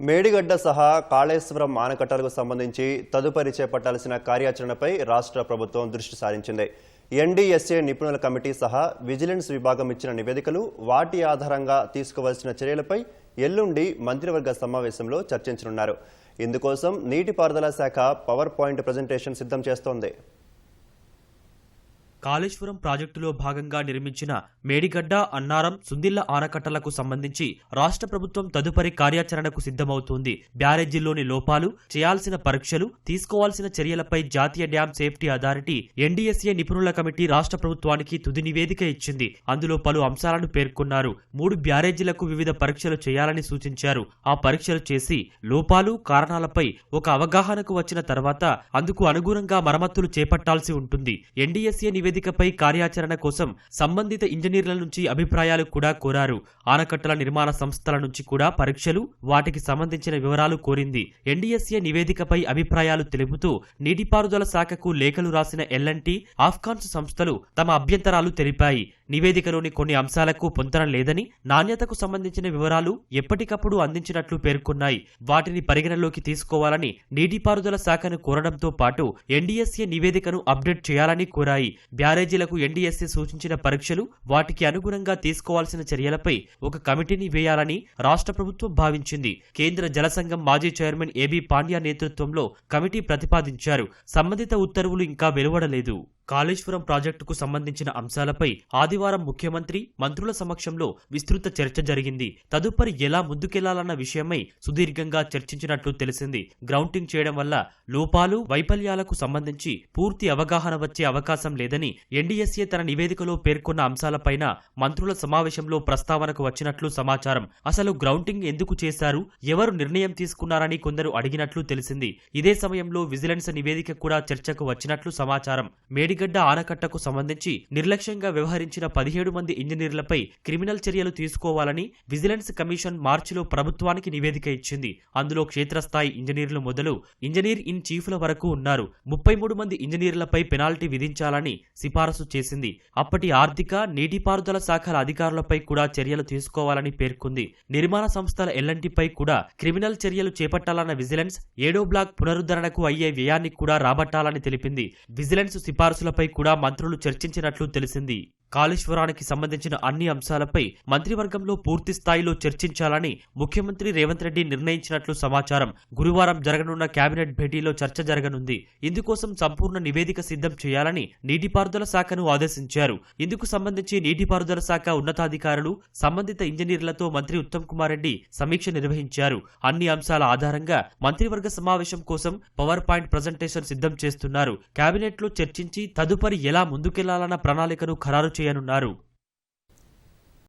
మేడిగడ్డ సహా కాళేశ్వరం ఆనకట్టలకు సంబంధించి తదుపరి చేపట్టాల్సిన కార్యాచరణపై రాష్ట్ర ప్రభుత్వం దృష్టి సారించింది. ఎన్డీఎస్ఏ నిపుణుల కమిటీ సహా విజిలెన్స్ విభాగం ఇచ్చిన నివేదికలు వాటి ఆధారంగా తీసుకోవాల్సిన చర్యలపై ఎల్లుండి మంత్రివర్గ సమావేశంలో చర్చించనున్నారు. ఇందుకోసం నీటిపారుదల శాఖ పవర్ పాయింట్ ప్రజెంటేషన్ సిద్ధం చేస్తోంది. కాళేశ్వరం ప్రాజెక్టులో భాగంగా నిర్మించిన మేడిగడ్డ అన్నారం సుందిళ్ళ ఆనకట్టలకు సంబంధించి రాష్ట్ర ప్రభుత్వం తదుపరి కార్యాచరణకు సిద్ధమవుతోంది. బ్యారేజీల్లోని లోపాలు చేయాల్సిన పరీక్షలు తీసుకోవాల్సిన చర్యలపై జాతీయ డ్యాం సేఫ్టీ అథారిటీ ఎన్డీఎస్ఏ నిపుణుల కమిటీ రాష్ట్ర ప్రభుత్వానికి తుది నివేదిక ఇచ్చింది. అందులో పలు అంశాలను పేర్కొన్నారు. మూడు బ్యారేజీలకు వివిధ పరీక్షలు చేయాలని సూచించారు. ఆ పరీక్షలు చేసి లోపాలు కారణాలపై ఒక అవగాహనకు వచ్చిన తర్వాత అందుకు అనుగుణంగా మరమ్మతులు చేపట్టాల్సి ఉంటుంది. ఎన్డీఎస్ఏ నివేదికపై కార్యాచరణ కోసం సంబంధిత ఇంజనీర్ల నుంచి అభిప్రాయాలు కూడా కోరారు. ఆనకట్టల నిర్మాణ సంస్థల నుంచి కూడా పరీక్షలు వాటికి సంబంధించిన వివరాలు కోరింది. ఎన్డీఎస్ఏ నివేదికపై అభిప్రాయాలు తెలుపుతూ నీటిపారుదల శాఖకు లేఖలు రాసిన ఎల్ఎన్టీ ఆఫ్ఘాన్స్ సంస్థలు తమ అభ్యంతరాలు తెలిపాయి. నివేదికలోని కొన్ని అంశాలకు పొంతన లేదని నాణ్యతకు సంబంధించిన వివరాలు ఎప్పటికప్పుడు అందించినట్లు పేర్కొన్నాయి. వాటిని పరిగణలోకి తీసుకోవాలని నీటిపారుదల శాఖను కోరడంతో పాటు ఎన్డీఎస్ఏ నివేదికను అప్డేట్ చేయాలని కోరాయి. బ్యారేజీలకు ఎన్డీఎస్సీ సూచించిన పరీక్షలు వాటికి అనుగుణంగా తీసుకోవాల్సిన చర్యలపై ఒక కమిటీని వేయాలని రాష్ట్ర ప్రభుత్వం భావించింది. కేంద్ర జలసంఘం మాజీ చైర్మన్ ఏబీ పాండ్యా నేతృత్వంలో కమిటీ ప్రతిపాదించారు. సంబంధిత ఉత్తర్వులు ఇంకా వెలువడలేదు. కాళేశ్వరం ప్రాజెక్టుకు సంబంధించిన అంశాలపై ఆదివారం ముఖ్యమంత్రి మంత్రుల సమక్షంలో విస్తృత చర్చ జరిగింది. తదుపరి ఎలా ముందుకెళ్ళాలన్న విషయమై సుదీర్ఘంగా చర్చించినట్లు తెలిసింది. గ్రౌంటింగ్ చేయడం వల్ల లోపాలు వైఫల్యాలకు సంబంధించి పూర్తి అవగాహన వచ్చే అవకాశం లేదని ఎన్డీఎస్ఏ తన నివేదికలో పేర్కొన్న అంశాలపైన మంత్రుల సమావేశంలో ప్రస్తావనకు వచ్చినట్లు సమాచారం. అసలు గ్రౌంటింగ్ ఎందుకు చేశారు? ఎవరు నిర్ణయం తీసుకున్నారని కొందరు అడిగినట్లు తెలిసింది. ఇదే సమయంలో విజిలెన్స్ నివేదిక కూడా చర్చకు వచ్చినట్లు సమాచారం. మేడిగడ్డ ఆనకట్టకు సంబంధించి నిర్లక్ష్యంగా వ్యవహరించిన పదిహేడు మంది ఇంజనీర్లపై క్రిమినల్ చర్యలు తీసుకోవాలని విజిలెన్స్ కమిషన్ మార్చిలో ప్రభుత్వానికి నివేదిక ఇచ్చింది. అందులో క్షేత్రస్థాయి ఇంజనీర్లు మొదలు ఇంజనీర్ ఇన్ చీఫ్ల వరకు ఉన్నారు. ముప్పై మూడు మంది ఇంజనీర్లపై పెనాల్టీ విధించాలని సిఫారసు చేసింది. అప్పటి ఆర్థిక నీటిపారుదల శాఖల అధికారులపై కూడా చర్యలు తీసుకోవాలని పేర్కొంది. నిర్మాణ సంస్థల ఎల్ఎన్టీపై కూడా క్రిమినల్ చర్యలు చేపట్టాలన్న విజిలెన్స్ ఏడో బ్లాక్ పునరుద్ధరణకు అయ్యే వ్యయాన్ని కూడా రాబట్టాలని తెలిపింది. విజిలెన్స్ సిఫారసులపై కూడా మంత్రులు చర్చించినట్లు తెలిసింది. కాళేశ్వరానికి సంబంధించిన అన్ని అంశాలపై మంత్రివర్గంలో పూర్తి స్థాయిలో చర్చించాలని ముఖ్యమంత్రి రేవంత్ రెడ్డి నిర్ణయించినట్లు సమాచారం. గురువారం జరగనున్న కేబినెట్ భేటీలో చర్చ జరగనుంది. ఇందుకోసం సంపూర్ణ నివేదిక సిద్ధం చేయాలని నీటిపారుదల శాఖను ఆదేశించారు. ఇందుకు సంబంధించి నీటిపారుదల శాఖ ఉన్నతాధికారులు సంబంధిత ఇంజనీర్లతో మంత్రి ఉత్తమ్ కుమార్ రెడ్డి సమీక్ష నిర్వహించారు. అన్ని అంశాల ఆధారంగా మంత్రివర్గ సమావేశం కోసం పవర్ పాయింట్ ప్రజెంటేషన్ సిద్ధం చేస్తున్నారు. కేబినెట్లో చర్చించి తదుపరి ఎలా ముందుకెళ్ళాలన్న ప్రణాళికను ఖరారు చేయనున్నారు.